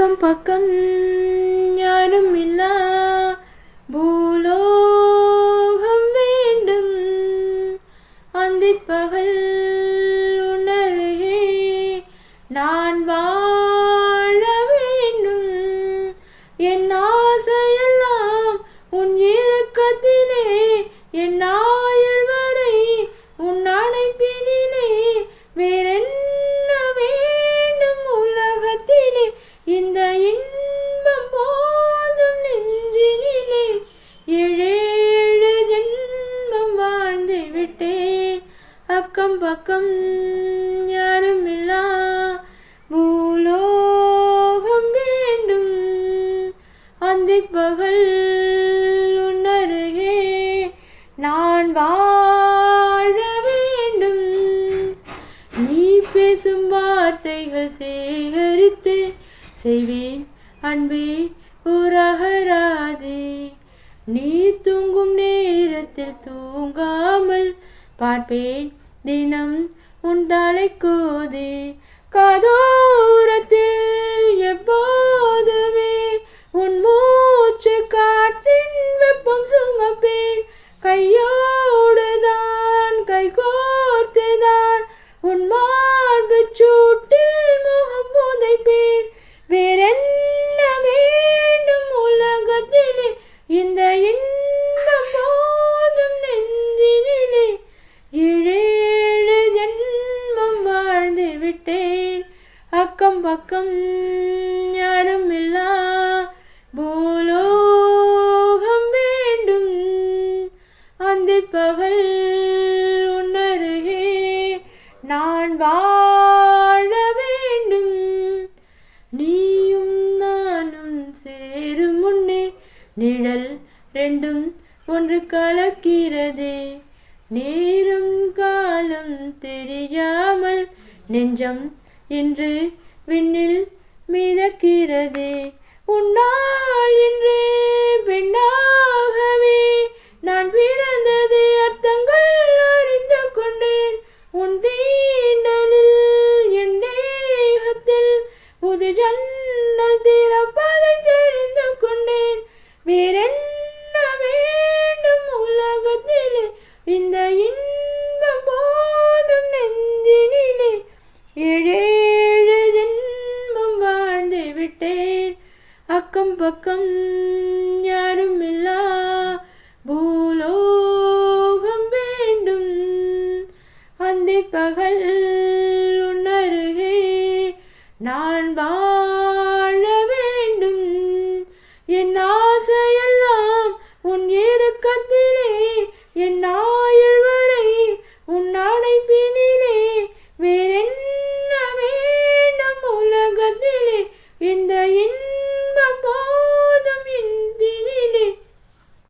அக்கம் பக்கம் யாரும் இல்லா. பூலோகம் வேண்டும். அந்திப்பகல் உணர்கே. நான் வாழ வேண்டும். என் ஆசையெல்லாம் உன் இறக்கத்திலே. என் வாழ்ந்து விட்டேன் அக்கம் பக்கம் யாரும் இல்லா பூலோகம் வேண்டும். அந்திப்பகல் உன்னருகே நான் வாழ வேண்டும். நீ பேசும் வார்த்தைகள் சேகரித்து செய்வேன். அன்பே உரகராதே. நீ தூங்கும் நேரத்தில் தூங்காமல் பார்ப்பேன். தினம் உன் தலை கூதி காதோரத்தில் நிழல் ரெண்டும் ஒன்று கலக்கிறதே. நேரும் காலம் தெரியாமல் நெஞ்சம் இன்று விண்ணில் மிதக்கிறதே. உன்னால் பக்கம் யாருமில்லா? பூலோகம் வேண்டும். அந்த பகல் உன்னருகே நான் வாழ வேண்டும். என் ஆசையெல்லாம் உன் இருக்கத்திலே என் ஆயுள் வரை உன் அடைப்பினிலே வேறென்ன வேண்டும் உலகத்திலே? இந்த